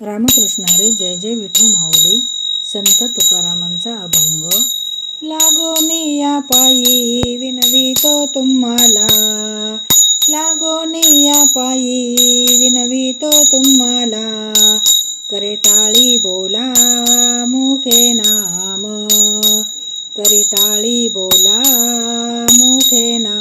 रामकृष्णारे जय जय विठू माऊली संत तुकारामांचा अभंग. लागोनी या पायी विनवितो तुम्हाला. लागोनी या पायी विनवितो तुम्हाला. करे टाळी बोला मुखे नाम. करी टाळी बोला मुखे नाम.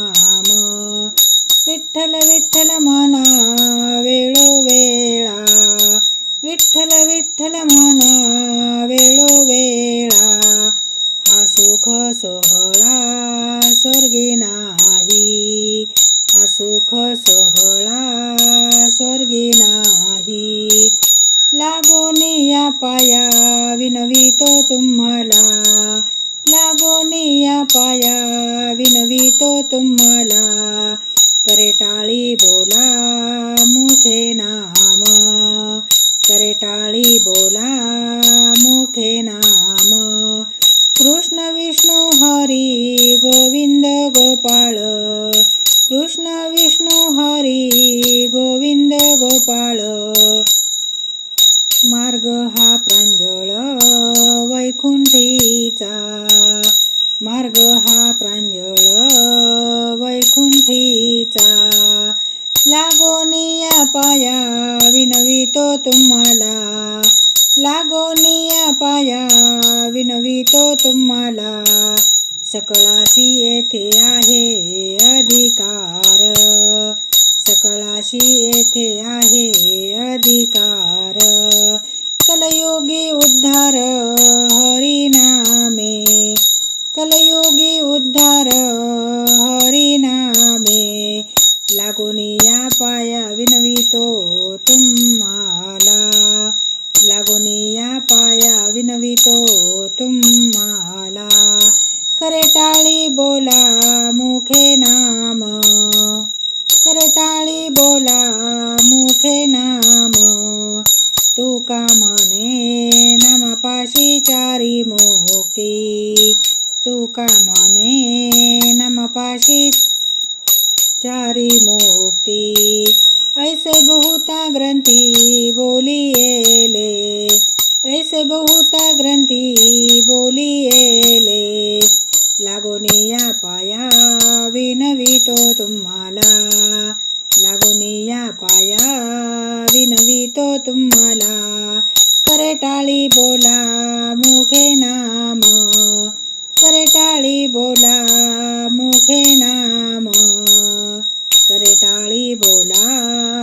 या पाया विनवितो तुम्हाला. लागोनी या पाया विनवितो तुम्हाला. करे टाळी बोला मुखे नाम. करे टाळी बोला मुखे नाम. कृष्ण विष्णू हरी गोविंद गोपाळ. हा प्रांजळ वैकुंठीचा. मार्ग हा प्रांजळ वैकुंठीचा. लागोनिया पाया विनवितो तुम्हाला. लागोनिया पाया विनवितो तुम्हाला. सकळाशी येथे आहे अधिकार. सकळाशी येथे आहे अधिकार. कलयोगी उद्धार हरिनामे. कलयोगी उद्धार हरिनामे. लागोनी या पाया विनवितो तुम्हाला. लागोनी या पाया विनवितो तुम्हाला. करटाळी बोला मुखे नाम. करटाळी बोला मुखे नाम. तुका म्हणे नामापाशी चारी मुक्ती तुका म्हणे नमपाशी चारी मोक्ती ऐसे बहुता ग्रंथी बोलिएले ऐसे बहुता ग्रंथी बोलिएले लागोनिया पाया विनवितो तुम्हाला. लागोनिया पाया विनवितो तुम्हाला. કરે ટાળી બોલા મુખે નામ કરે ટાળી બોલા મુખે નામ કરે બોલા